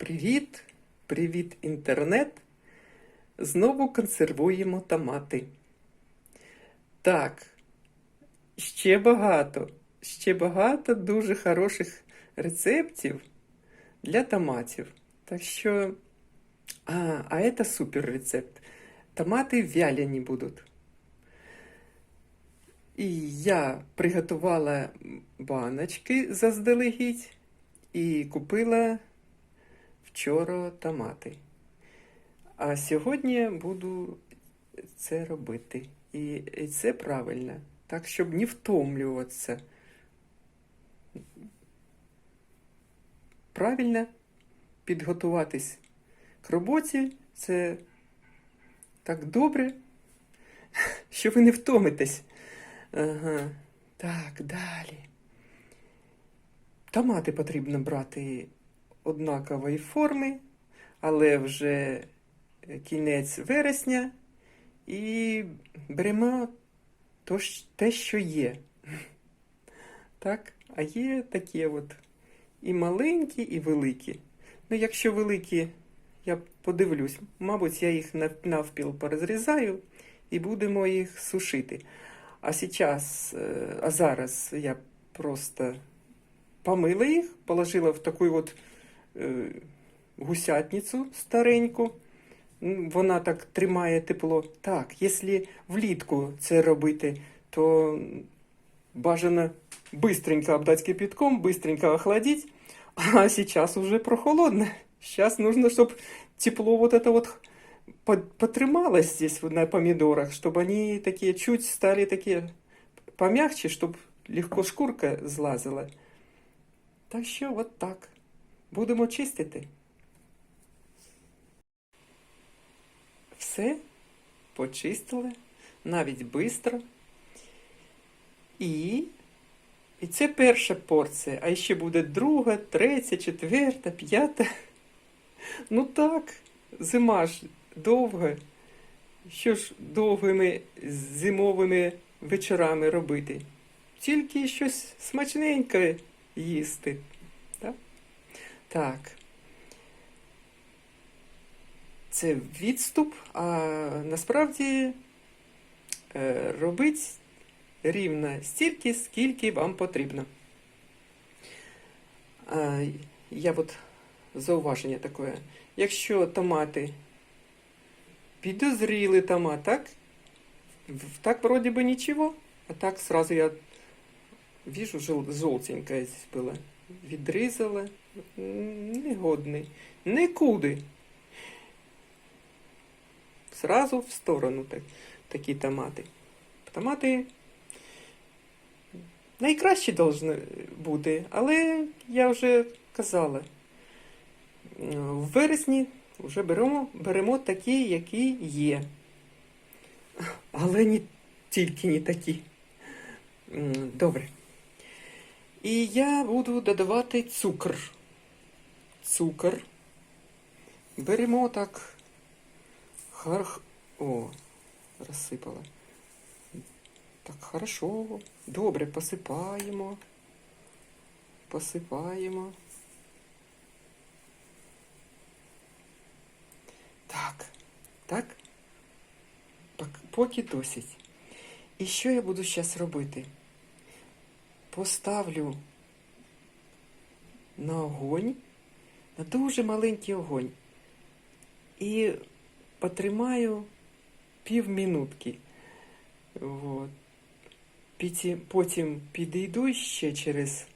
Привіт, привіт, інтернет. Знову консервуємо томати. Так, ще багато, ще багато дуже хороших рецептів для томатів. Так що, а, а це супер рецепт. Томати вяляні будуть. І я приготувала баночки заздалегідь і купила вчора томати. А сьогодні буду це робити. І це правильно. Так, щоб не втомлюватися. Правильно підготуватись к роботі це так добре, що ви не втомитесь. Ага. Так, далі. Томати потрібно брати однакової форми, але вже кінець вересня і беремо те, що є. Так, а є такі от і маленькі, і великі. Ну, якщо великі, я подивлюсь, мабуть, я їх навпіл порозрізаю і будемо їх сушити. А сейчас, е, а зараз я просто помила їх, положила в таку от гусятницю стареньку. М, Вона так тримає тепло. Так, якщо влітку це робити, то бажано быстренько обдать кипятком, быстренько охладить. А сейчас уже прохолодно. Сейчас нужно, чтобы тепло вот это вот под- потрималось здесь вот на помидорах, чтобы они такие чуть стали такие помягче, чтобы легко шкурка злазила. Так що от так. Будемо чистити. Все почистили, навіть швидко. І, і це перша порція, а ще буде друга, третя, четверта, п'ята. Ну так, зима ж довга. Що ж довгими зимовими вечорами робити? Тільки щось смачненьке їсти. Так? Це відступ, а насправді е, робить рівно стільки, скільки вам потрібно. Я от зауваження таке. Якщо томати підозріли томат, так? Так вроде бы ничего, а так сразу я вижу жел- желтенькое здесь было. Відрізала. Негодний. Нікуди. Сразу в сторону так, такі томати. Томати найкращі повинні бути, але я вже казала. В вересні вже беремо, беремо такі, які є. Але не тільки не такі. Добре. І я буду додавати цукор. Цукор. Беремо так. Хар... О, розсипала. Так, хорошо. Добре, посипаємо. Посипаємо. Так, так. Поки досить. І що я буду зараз робити? Поставлю на огонь, на дуже маленький огонь. І потримаю півмінутки. От. Потім підійду ще через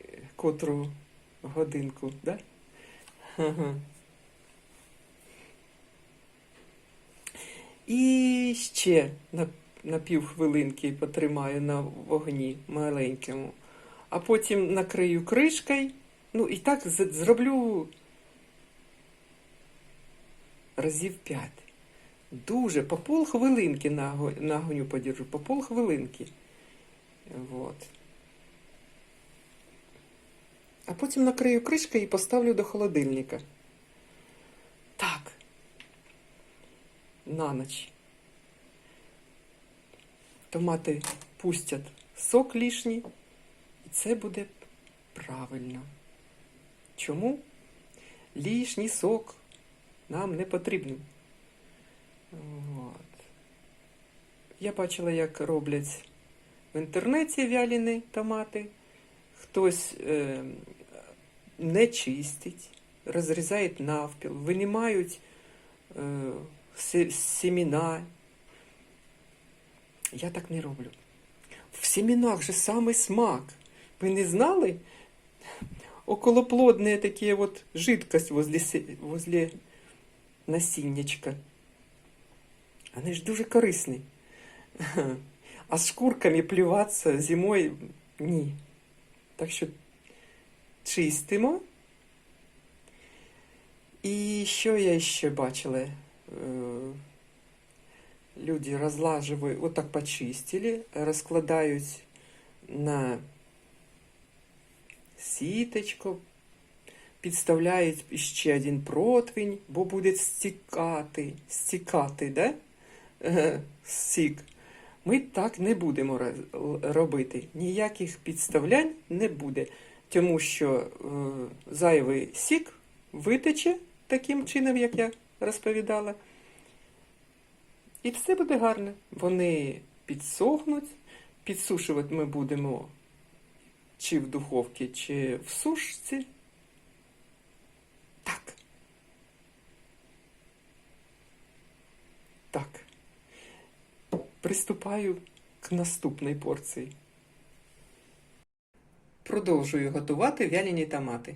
е, котру годинку, да? І ще на, на півхвилинки потримаю на вогні маленькому, а потім накрию кришкою. Ну і так зроблю разів п'ять. Дуже по полхвилинки на, огню подержу, по полхвилинки. Вот. А потім накрию кришкою і поставлю до холодильника. Так. На ніч. Томати пустять сок лишній, і це буде правильно. Чому? лишній сок нам не потрібен. От. Я бачила, як роблять в інтернеті вялені томати. Хтось е, не чистить, розрізають навпіл, винімають е, се- семена. Я так не роблю. В семенах же самый смак. Вы не знали? Околоплодная такие вот жидкость возле, возле насіннячка. Вони ж дуже корисні. А з шкурками плюватися зимою ні. Так що чистимо. І що я ще бачила? Люди разлаживают, вот так почистили, раскладают на сіточку, підставляють ще один противень, бо буде стікати, стікати, да? Е, сік. Ми так не будемо робити. Ніяких підставлянь не буде, тому що е, зайвий сік витече таким чином, як я розповідала. І все буде гарно. Вони підсохнуть. Підсушувати ми будемо чи в духовці, чи в сушці. Так. Так. Приступаю к наступній порції. Продовжую готувати вялені томати.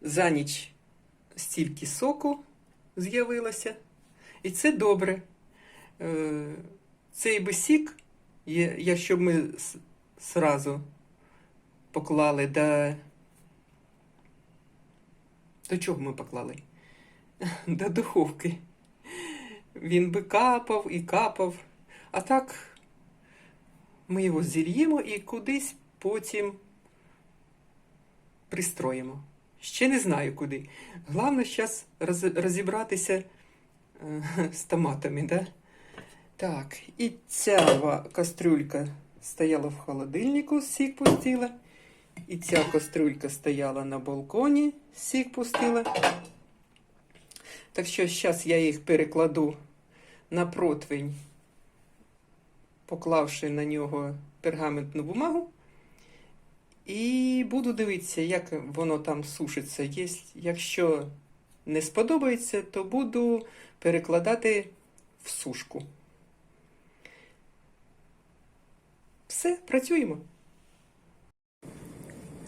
За ніч стільки соку з'явилося. І це добре. Е, Цей би сік, якщо б ми сразу поклали до. До чого ми поклали? До духовки. Він би капав і капав. А так ми його зільємо і кудись потім пристроїмо. Ще не знаю куди. Головне зараз розібратися е, з томатами, да? Так, і ця кастрюлька стояла в холодильнику, сік пустила. І ця кастрюлька стояла на балконі, сік пустила. Так що зараз я їх перекладу на противень, поклавши на нього пергаментну бумагу. І буду дивитися, як воно там сушиться. Якщо не сподобається, то буду перекладати в сушку. Все, працюємо.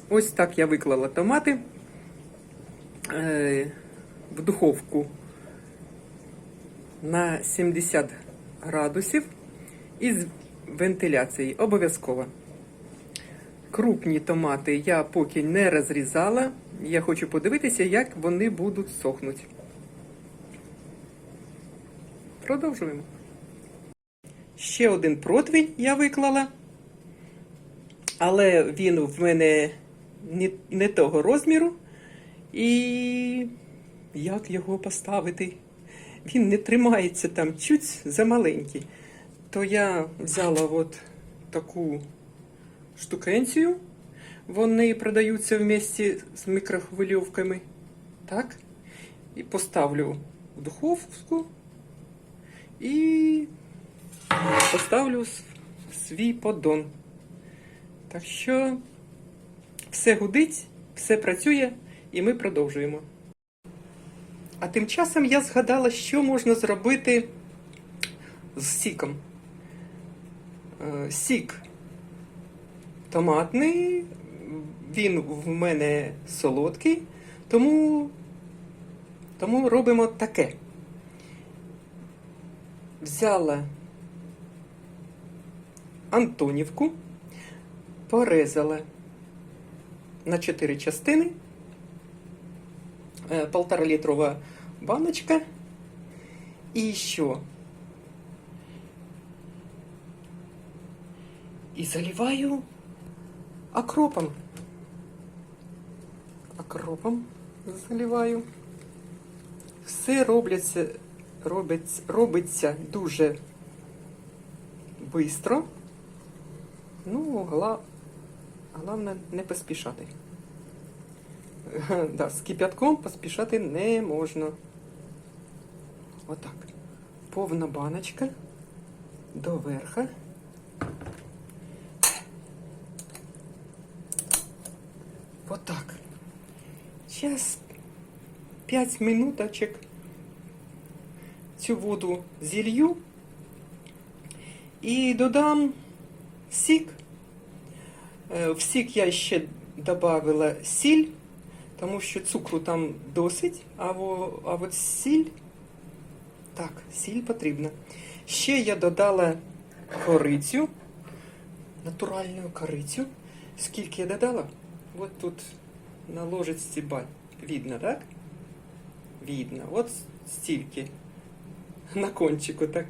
Ось так я виклала томати е, в духовку на 70 градусів із вентиляцією обов'язково. Крупні томати я поки не розрізала. Я хочу подивитися, як вони будуть сохнути. Продовжуємо. Ще один противень я виклала, але він в мене не, не того розміру. І як його поставити? Він не тримається там чуть замаленький. То я взяла от таку штукенцію. Вони продаються вместе з мікрохвильовками. Так? І поставлю в духовку і поставлю свій поддон. Так що все гудить, все працює, і ми продовжуємо. А тим часом я згадала, що можна зробити з сіком. Е, Сік томатний, він в мене солодкий, тому, тому робимо таке. Взяла Антонівку, порезала на 4 частини, Е, полтора літрова баночка. І що? І заливаю окропом. Окропом заливаю. Все робляться, робиться, робиться дуже швидко. Ну. Головне не поспішати. Да, з кип'ятком поспішати не можна. Отак. Повна баночка до верха. Отак. Зараз 5 минуточок цю воду зілью і додам сік. Е, В сік я ще додавала сіль, тому що цукру там досить, а, во, а от сіль, так, сіль потрібна. Ще я додала корицю, натуральну корицю. Скільки я додала? От тут на ложечці видно, так? Видно. От стільки. На кончику так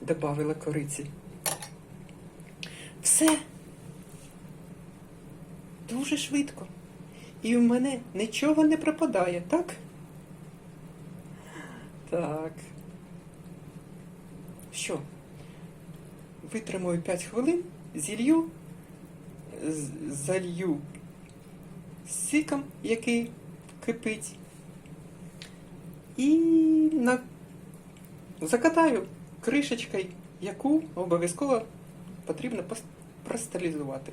додавила кориці. Все. Дуже швидко. І в мене нічого не пропадає, так? Так. Що? Витримаю 5 хвилин, зілью, залью сіком, який кипить. І на... закатаю кришечкою, яку обов'язково потрібно простерилізувати.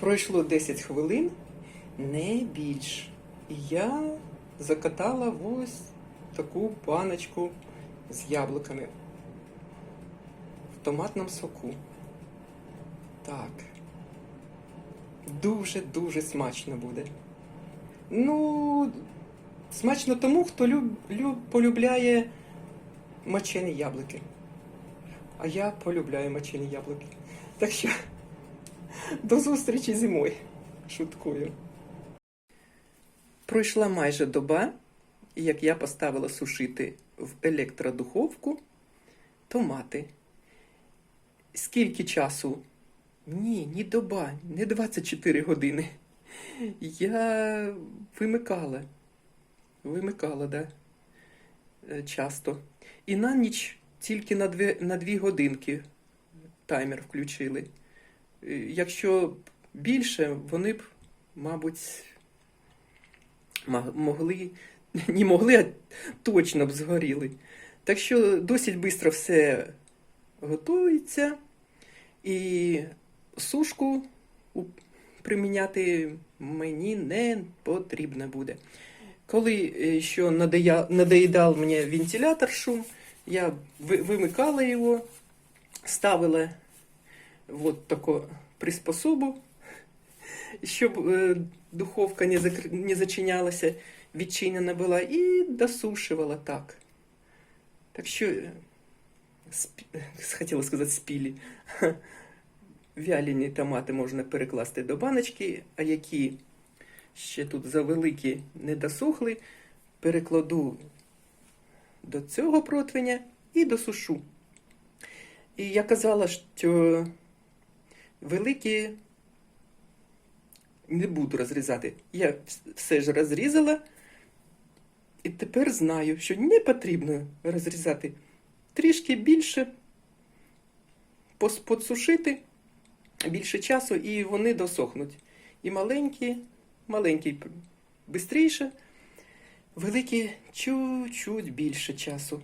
Пройшло 10 хвилин, не більш. І я закатала ось таку баночку з яблуками в томатному соку. Так. Дуже-дуже смачно буде. Ну, смачно тому, хто люб, люб, полюбляє мочені яблуки. А я полюбляю мочені яблуки. Так що до зустрічі зимою. Шуткую. Пройшла майже доба, як я поставила сушити в електродуховку томати. Скільки часу? Ні, ні доба, не 24 години. Я вимикала. Вимикала, да. Е, Часто. І на ніч тільки на дві, на дві годинки таймер включили. Е, Якщо більше, вони б, мабуть, могли, не могли, а точно б згоріли. Так що досить швидко все готується. І сушку приміняти мені не потрібно буде. Коли е, що надоїдав мені вентилятор шум, я ви- вимикала його, ставила вот таку приспособу, щоб е, духовка не, закр... не зачинялася, відчинена була, і досушувала так. Так що, е, сп... хотіла сказати, спілі. Вялені томати можна перекласти до баночки, а які ще тут завеликі не досохли, перекладу до цього противня і досушу. І я казала, що великі не буду розрізати. Я все ж розрізала, і тепер знаю, що не потрібно розрізати. Трішки більше подсушити більше часу, і вони досохнуть. І маленькі, маленькі швидше, великі чуть-чуть більше часу.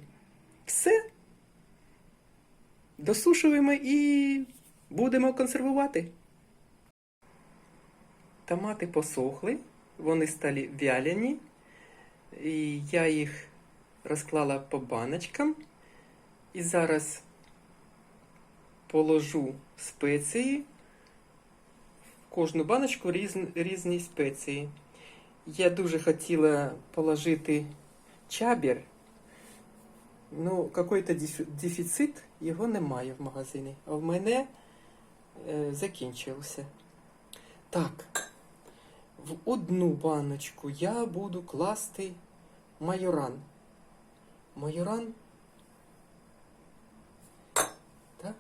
Все. Досушуємо і будемо консервувати. Томати посохли, вони стали вяляні. І я їх розклала по баночкам. І зараз положу спеції. В кожну баночку різні, різні спеції. Я дуже хотіла положити чабір. Ну, якийсь дефіцит, його немає в магазині. А в мене закінчився. Так, в одну баночку я буду класти майоран. Майоран. Так.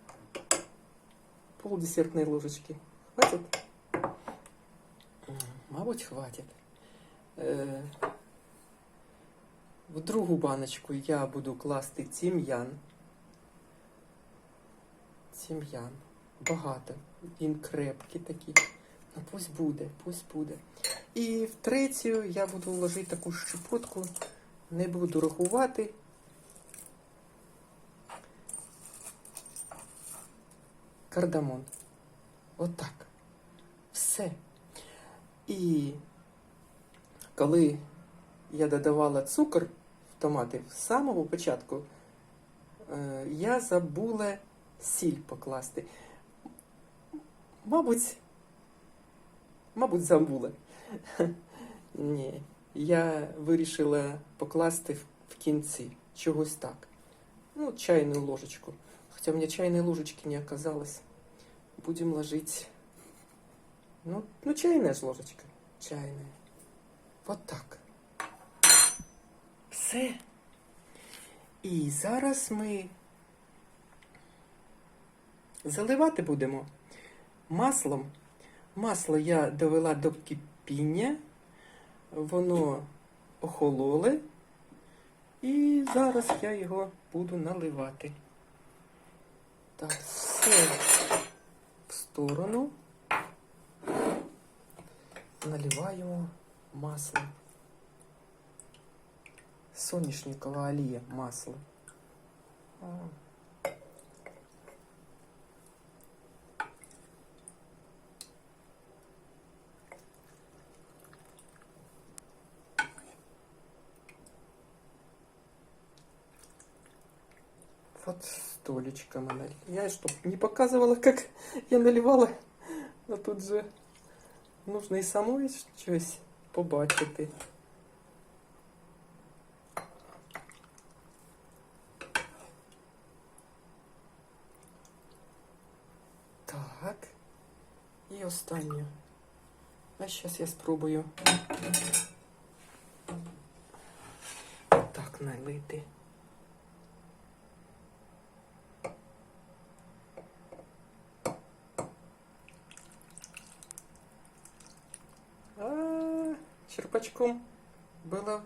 Пол десертной ложечки. Хватит? Мабуть, хватит. Е, в другу баночку я буду класти тім'ян. Тім'ян. Багато. Він крепкий такий. Ну пусть буде, пусть буде. І в третю я буду вложити таку щепотку, не буду рахувати. Кардамон. Отак. Все. І коли я додавала цукор в томати з самого початку, е, я забула сіль покласти. Мабуть, мабуть, забула. Ні, я вирішила покласти в, кінці чогось так. Ну, чайную ложечку. Хотя у меня чайной ложечки не оказалось. Будем ложить. Ну, ну чайная ж ложечка. Чайная. Вот так. Все. І зараз ми заливати будемо маслом. Масло я довела до кипіння, воно охололе, і зараз я його буду наливати. Так, все в сторону. Наливаємо масло. Соняшникова олія масло. А. Мы налили. Я что, не показывала, как я наливала? Но тут же нужно і самой щось побачити. Так. І останню. А зараз я спробую. Так налити. Черпачком было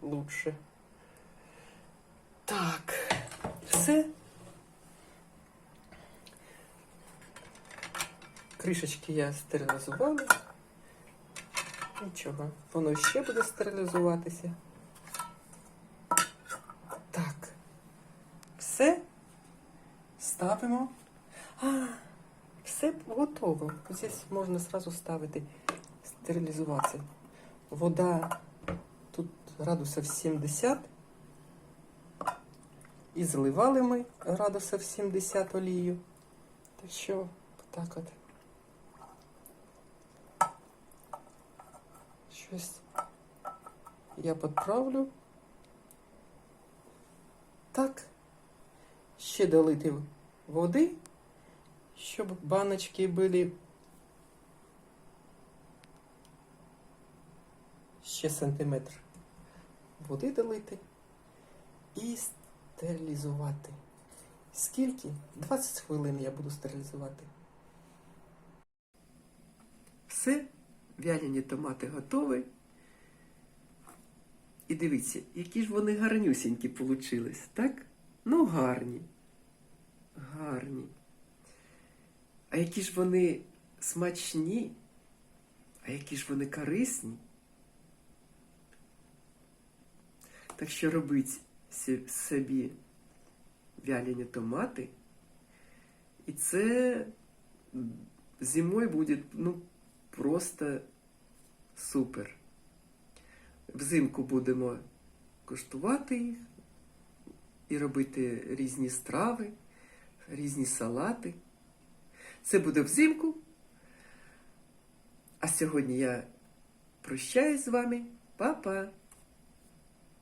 лучше. Так, все. Кришечки я стерилізувала. Нічого, воно ще буде стерилізуватися. Так. Все. Ставимо. А, все готово. Здесь можна сразу ставити стерилізуватися. Вода тут градусів 70. І зливали ми градусів 70 олію. Так що, так от. Щось я підправлю. Так. Ще долити води, щоб баночки були сантиметр води долити і стерилізувати. Скільки? 20 хвилин я буду стерилізувати. Все, вялені томати готові. І дивіться, які ж вони гарнюсінькі получились, так? Ну, гарні. Гарні. А які ж вони смачні, а які ж вони корисні. Так що робіть собі вялені томати. І це зимою буде ну, просто супер. Взимку будемо куштувати їх і робити різні страви, різні салати. Це буде взимку. А сьогодні я прощаюсь з вами. Па-па!